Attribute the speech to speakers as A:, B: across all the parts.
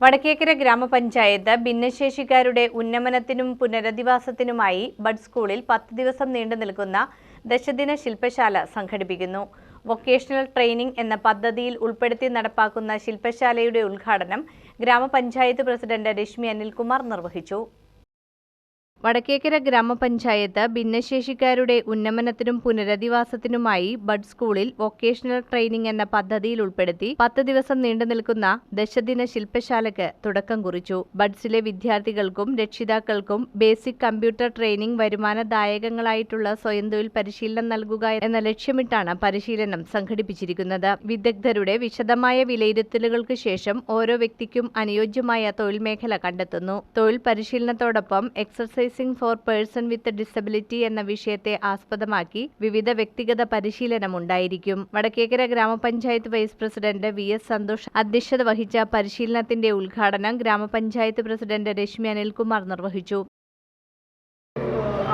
A: വടക്കേക്കര ഗ്രാമപഞ്ചായത്ത് ഭിന്നശേഷിക്കാരുടെ ഉന്നമനത്തിനും പുനരധിവാസത്തിനുമായി ബഡ് സ്കൂളിൽ പത്ത് ദിവസം നീണ്ടു നിൽക്കുന്ന ദശദിന ശില്പശാല സംഘടിപ്പിക്കുന്നു. വൊക്കേഷണൽ ട്രെയിനിംഗ് എന്ന പദ്ധതിയിൽ ഉൾപ്പെടുത്തി നടപ്പാക്കുന്ന ശില്പശാലയുടെ ഉദ്ഘാടനം ഗ്രാമപഞ്ചായത്ത് പ്രസിഡന്റ് രശ്മി അനിൽകുമാർ നിർവഹിച്ചു. വടക്കേക്കര ഗ്രാമപഞ്ചായത്ത് ഭിന്നശേഷിക്കാരുടെ ഉന്നമനത്തിനും പുനരധിവാസത്തിനുമായി ബഡ് സ്കൂളിൽ വൊക്കേഷണൽ ട്രെയിനിംഗ് എന്ന പദ്ധതിയിൽ ഉൾപ്പെടുത്തി പത്ത് ദിവസം നീണ്ടുനിൽക്കുന്ന ദശദിന ശില്പശാലയ്ക്ക് തുടക്കം കുറിച്ചു. ബഡ്സിലെ വിദ്യാർത്ഥികൾക്കും രക്ഷിതാക്കൾക്കും ബേസിക് കമ്പ്യൂട്ടർ ട്രെയിനിംഗ് വരുമാനദായകങ്ങളായിട്ടുള്ള സ്വയം തൊഴിൽ പരിശീലനം നൽകുക എന്ന ലക്ഷ്യമിട്ടാണ് പരിശീലനം സംഘടിപ്പിച്ചിരിക്കുന്നത്. വിദഗ്ധരുടെ വിശദമായ വിലയിരുത്തലുകൾക്ക് ശേഷം ഓരോ വ്യക്തിക്കും അനുയോജ്യമായ തൊഴിൽ മേഖല കണ്ടെത്തുന്നു. തൊഴിൽ പരിശീലനത്തോടൊപ്പം exercising for person with disability എന്ന വിഷയത്തെ ആസ്പദമാക്കി വിവിധ വ്യക്തിഗത പരിശീലനം ഉണ്ടായിരിക്കും വടക്കേക്കര ഗ്രാമപഞ്ചായത്ത് vice president V S Santhosh അധ്യക്ഷത വഹിച്ച പരിശീലനത്തിന്റെ ഉദ്ഘാടനം ഗ്രാമപഞ്ചായത്ത് പ്രസിഡന്റ് രശ്മി അനിൽകുമാർ നിർവഹിച്ചു.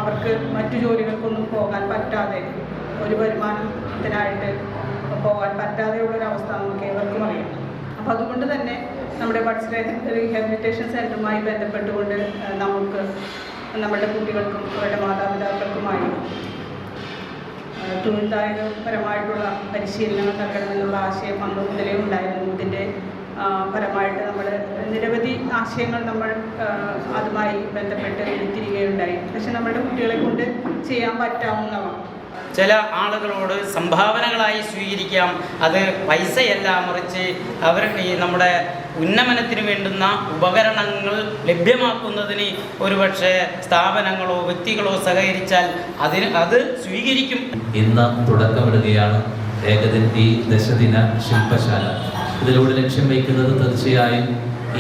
B: അവർക്ക് മറ്റു ജോലികൾക്കൊന്നും പോകാൻ പറ്റാതെ ഒരു വരുമാനത്തിനായിട്ട് പോകാൻ പറ്റാതെയുള്ളൊരവസ്ഥ നമുക്ക് ഏവർക്കും അറിയാം. അപ്പോൾ അതുകൊണ്ട് തന്നെ നമ്മുടെ ബഡ്സ് റീഹാബിലിറ്റേഷൻ സെന്ററുമായി ബന്ധപ്പെട്ടുകൊണ്ട് നമുക്ക് നമ്മുടെ കുട്ടികൾക്കും അവരുടെ മാതാപിതാക്കൾക്കുമായി തൊഴിൽദായകപരമായിട്ടുള്ള പരിശീലനങ്ങൾ നൽകണമെന്നുള്ള ആശയം അന്ന് മുതലേ ഉണ്ടായിരുന്നു. ഇതിന്റെ പരമായിട്ട് നമ്മൾ നിരവധി ആശയങ്ങൾ നമ്മൾ അതുമായി ബന്ധപ്പെട്ട് എടുത്തിരിക്കുകയുണ്ടായി പക്ഷെ നമ്മുടെ കുട്ടികളെ കൊണ്ട് ചെയ്യാൻ പറ്റാവുന്നവ
C: ചില ആളുകളോട് സംഭാവനകളായി സ്വീകരിക്കാം. അത് പൈസയല്ല മറിച്ച് അവർ ഈ നമ്മുടെ ഉന്നമനത്തിന് വേണ്ടുന്ന ഉപകരണങ്ങൾ ലഭ്യമാക്കുന്നതിന് ഒരുപക്ഷെ സ്ഥാപനങ്ങളോ വ്യക്തികളോ സഹകരിച്ചാൽ അതിന് അത് സ്വീകരിക്കും.
D: ഇന്ന് തുടക്കമിടുകയാണ് ഏകദിന ദശദിന ശില്പശാല. ഇതിലൂടെ ലക്ഷ്യം വയ്ക്കുന്നത് തീർച്ചയായും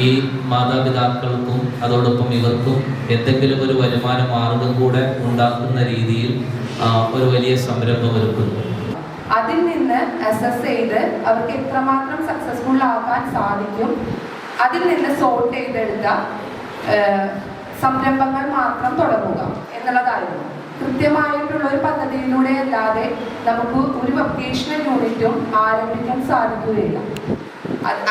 D: ഈ മാതാപിതാക്കൾക്കും അതോടൊപ്പം ഇവർക്കും എന്തെങ്കിലും ഒരു വരുമാന മാർഗം കൂടെ ഉണ്ടാക്കുന്ന രീതിയിൽ ഒരു വലിയ സംരംഭം ഒരുക്കുന്നു.
E: അതിൽ നിന്ന് അസസ് ചെയ്ത് അവർക്ക് എത്രമാത്രം സക്സസ്ഫുൾ ആക്കാൻ സാധിക്കും? അതിൽ നിന്ന് സോർട്ട് ചെയ്തെടുത്ത സംരംഭങ്ങൾ മാത്രം തുടങ്ങുക എന്നുള്ളതായിരുന്നു. കൃത്യമായിട്ടുള്ള ഒരു പദ്ധതിയിലൂടെ അല്ലാതെ നമുക്ക് ഒരു വൊക്കേഷണൽ യൂണിറ്റും ആരംഭിക്കാൻ സാധിക്കുകയില്ല.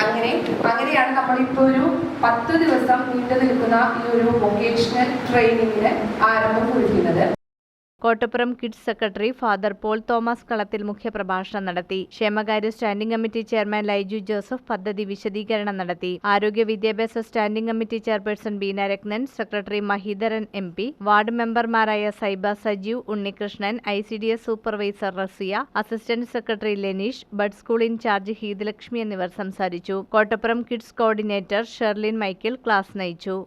E: അങ്ങനെ അങ്ങനെയാണ് നമ്മളിപ്പോൾ ഒരു പത്ത് ദിവസം നീണ്ടു നിൽക്കുന്ന ഈ ഒരു വൊക്കേഷണൽ ട്രെയിനിങ്ങിന് ആരംഭം കുറിക്കുന്നത്.
A: Kottappuram kids secretary father Paul Thomas Kalathil മുഖ്യപ്രഭാഷണം നടത്തി. ക്ഷേമകാര്യ standing committee chairman Laiju Joseph പദ്ധതി വിശദീകരണം നടത്തി. ആരോഗ്യ വിദ്യാഭ്യാസ standing committee chairperson Beena Rathnan secretary Mahidharan M P ward മെമ്പർമാരായ Saiba Sajeev Unnikrishnan I C D S supervisor Raziya assistant secretary Leneesh bud school incharge Heethalakshmi എന്നിവർ സംസാരിച്ചു. Kottappuram kids coordinator Sherlin Michael class നയിച്ചു.